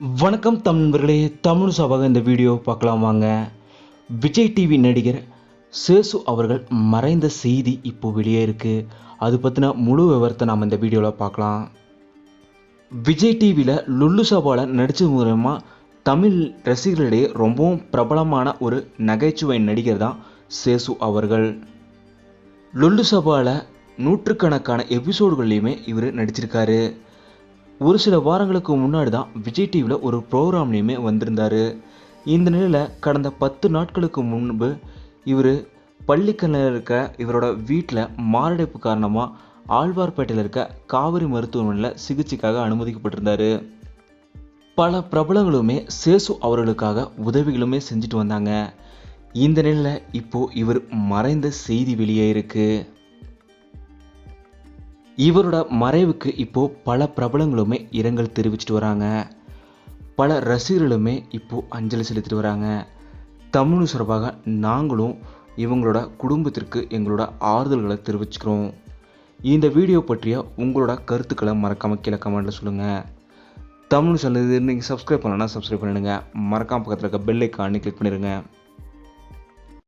வணக்கம் தமிழர்களே தமிழ் சபாக இந்த வீடியோ பார்க்கலாம் வாங்க. விஜய் டிவி நடிகர் சேசு அவர்கள் மறைந்த செய்தி இப்போ வெளியே இருக்குது அது பற்றின முழு விவரத்தை நாம் இந்த வீடியோவில் பார்க்கலாம். விஜய் டிவியில் லுல்லு சபாவில் நடித்தது மூலமா தமிழ் ரசிகர்களிடையே ரொம்பவும் பிரபலமான ஒரு நகைச்சுவை நடிகர் தான் சேசு அவர்கள். லுல்லு சபாவில் நூற்றுக்கணக்கான எபிசோடுகள்லையுமே இவர் நடிச்சிருக்காரு. ஒரு சில வாரங்களுக்கு முன்னாடி தான் விஜய் டிவியில் ஒரு ப்ரோக்ராம்லேயுமே வந்திருந்தார். இந்த நிலையில் கடந்த பத்து நாட்களுக்கு முன்பு இவர் பள்ளிக்கல்லில் இருக்க இவரோட வீட்டில் மாரடைப்பு காரணமாக ஆழ்வார்பேட்டையில் இருக்க காவிரி மருத்துவமனையில் சிகிச்சைக்காக அனுமதிக்கப்பட்டிருந்தார். பல பிரபலங்களுமே சேசு அவர்களுக்காக உதவிகளுமே செஞ்சுட்டு வந்தாங்க. இந்த நிலையில் இப்போது இவர் மறைந்த செய்தி வெளியே இருக்குது இவரோட மறைவுக்கு இப்போது பல பிரபலங்களுமே இரங்கல் தெரிவிச்சிட்டு வராங்க. பல ரசிகர்களுமே இப்போது அஞ்சலி செலுத்திட்டு வராங்க. தமிழ் சார்பாக நாங்களும் இவங்களோட குடும்பத்திற்கு எங்களோட ஆறுதல்களை தெரிவிச்சுக்கிறோம். இந்த வீடியோ பற்றிய உங்களோட கருத்துக்களை மறக்காமல் கீழே கமெண்ட்டில் சொல்லுங்கள் தமிழ் சொல்லுது நீங்கள் சப்ஸ்கிரைப் பண்ணலன்னா சப்ஸ்கிரைப் பண்ணிடுங்க. மறக்காம பக்கத்தில் இருக்க பெல் ஐக்கானே கிளிக் பண்ணிடுங்க.